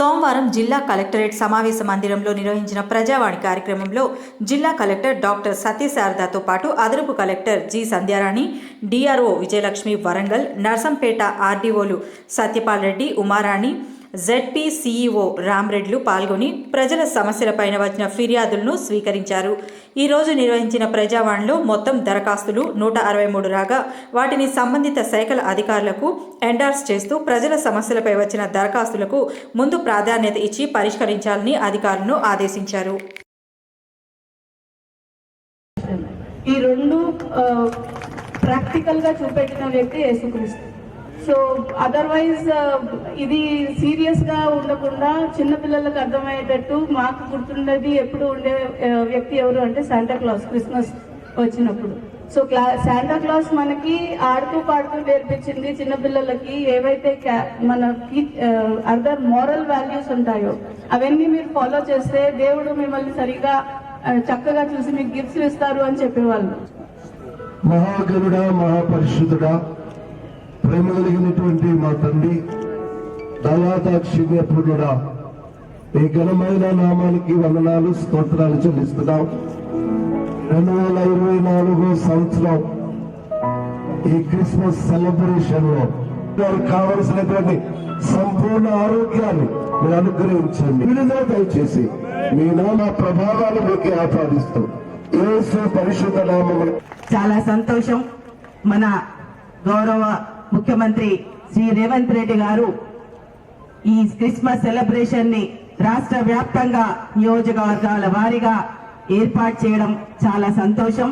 సోమవారం జిల్లా కలెక్టరేట్ సమావేశ మందిరంలో నిర్వహించిన ప్రజావాణి కార్యక్రమంలో జిల్లా కలెక్టర్ డాక్టర్ సత్యశారదతో పాటు అదనపు collector G Sandhyarani DRO Vijayalakshmi Warangal Narsampet ఆర్డీఓలు Satyapal Reddy Umarani ZP CEO రామ్రెడ్లు పాల్గొని ప్రజల సమస్యలపైన వచ్చిన ఫిర్యాదులను స్వీకరించారు. ఈరోజు నిర్వహించిన ప్రజావాణిలో మొత్తం దరఖాస్తులు నూట అరవై మూడు రాగా వాటిని సంబంధిత శాఖల అధికారులకు ఎండార్స్ చేస్తూ ప్రజల సమస్యలపై వచ్చిన దరఖాస్తులకు ముందు ప్రాధాన్యత ఇచ్చి పరిష్కరించాలని అధికారులను ఆదేశించారు. ఈ రెండు ప్రాక్టికల్గా చూపెట్టిన వ్యక్తి యేసుక్రీస్తు. సో అదర్వైజ్ uh, ఇది సీరియస్గా ఉండకుండా చిన్నపిల్లలకు అర్థమయ్యేటట్టు మాకు గుర్తుండేది ఎప్పుడు ఉండే వ్యక్తి ఎవరు అంటే శాంటా క్లాస్ క్రిస్మస్ వచ్చినప్పుడు. సో క్లా శాంటా క్లాస్ మనకి ఆడుతూ పాడుతూ నేర్పించింది చిన్నపిల్లలకి ఏవైతే క్యా- మనకి అదర్ మోరల్ వాల్యూస్ ఉంటాయో అవన్నీ మీరు ఫాలో చేస్తే దేవుడు మిమ్మల్ని సరిగా చక్కగా చూసి మీకు గిఫ్ట్స్ ఇస్తారు అని చెప్పేవాళ్ళు. మహాగరుడా మహాపరిశుద్ధుడా ప్రేమ కలిగినటువంటి మా తండ్రి దయాదాక్షిణ్యపూర్ణుడా ఈ ఘనమైన నామానికి వందనాలు స్తోత్రాలు చెల్లిస్తున్నాం. రెండు వేల ఇరవై నాలుగో సంవత్సరం ఈ క్రిస్మస్ సెలబ్రేషన్లో వారికి కావలసినటువంటి సంపూర్ణ ఆరోగ్యాన్ని మీరు అనుగ్రహించండి. విడుదల దయచేసి మీ నామ ప్రభావాలు మీకు ఆపాదిస్తూ ఏసు పరిశుద్ధ నామము చాలా సంతోషం. మన గౌరవ ముఖ్యమంత్రి శ్రీ రేవంత్ రెడ్డి గారు ఈ క్రిస్మస్ సెలబ్రేషన్ని రాష్ట్ర వ్యాప్తంగా నియోజకవర్గాల వారీగా ఏర్పాటు చేయడం చాలా సంతోషం.